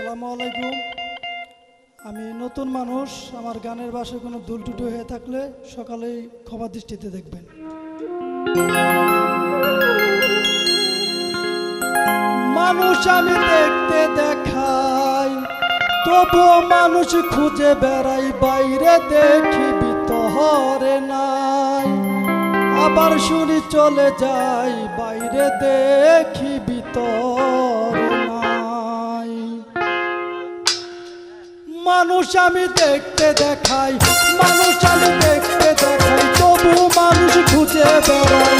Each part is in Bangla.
আসসালামু আলাইকুম। আমি নতুন মানুষ, আমার গানের বাসায় কোনো দুল টুটু হয়ে থাকলে সকালেই ক্ষমা দৃষ্টিতে দেখবেন। মানুষ আমি দেখতে দেখাই, তবুও মানুষ খুঁজে বেড়াই, বাইরে দেখি বিতহরে নাই। আবার শুনি চলে যাই, বাইরে দেখি বিতরে মানুষ আমি দেখতে দেখাই মানুষ আমি দেখতে দেখাই তবু মানুষ খুঁজে বেড়াই।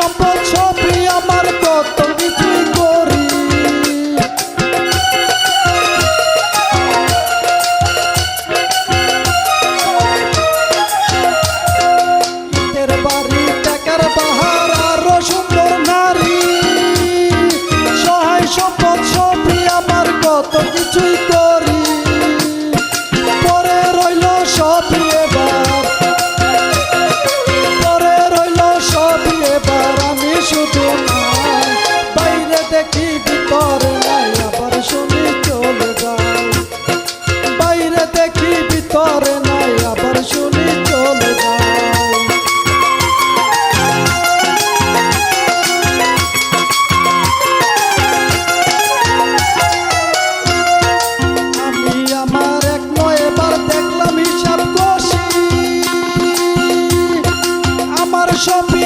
সম্পদ সবই আমার কত কিছু করি। ইটের বাড়ি, টাকার বাহার আরও সুন্দর নারী। সহায় সম্পদ সবই আমার কত কিছুই করি। পরে রইল সবই বাইরে ভিতরে নাই, আবার শুনি চলে যায়। বাইরে দেখি ভিতরে নাই, আবার শুনি চলে যায়। আমি আমার এক নয় এবার দেখলাম হিসাব কষি আমার সবই